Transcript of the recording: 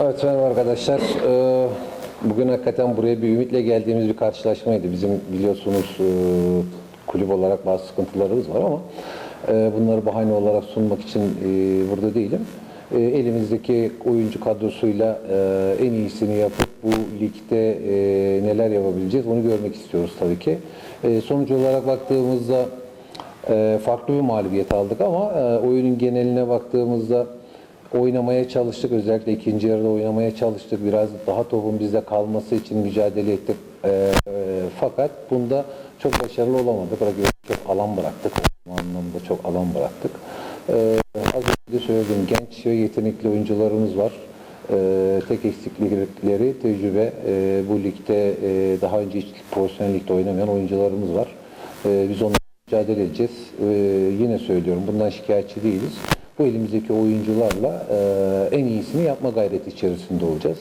Evet merhaba arkadaşlar. Ee, Bugün hakikaten buraya bir ümitle geldiğimiz bir karşılaşmaydı. Bizim biliyorsunuz e, kulüp olarak bazı sıkıntılarımız var ama e, bunları bahane olarak sunmak için e, burada değilim. E, Elimizdeki oyuncu kadrosuyla e, en iyisini yapıp bu ligde e, neler yapabileceğiz onu görmek istiyoruz tabii ki. E, Sonuç olarak baktığımızda e, farklı bir mağlubiyet aldık ama e, oyunun geneline baktığımızda oynamaya çalıştık. Özellikle ikinci yarıda oynamaya çalıştık. Biraz daha topun bizde kalması için mücadele ettik. Ee, e, fakat bunda çok başarılı olamadık. Rakibe çok alan bıraktık. O anlamda çok alan bıraktık. Ee, az önce söyledim. Genç ve yetenekli oyuncularımız var. Ee, tek eksiklikleri tecrübe. Ee, bu ligde e, daha önce hiç profesyonel ligde oynamayan oyuncularımız var. Ee, biz onlarla mücadele edeceğiz. Ee, yine söylüyorum bundan şikayetçi değiliz. Bu elimizdeki oyuncularla e, en iyisini yapma gayreti içerisinde olacağız.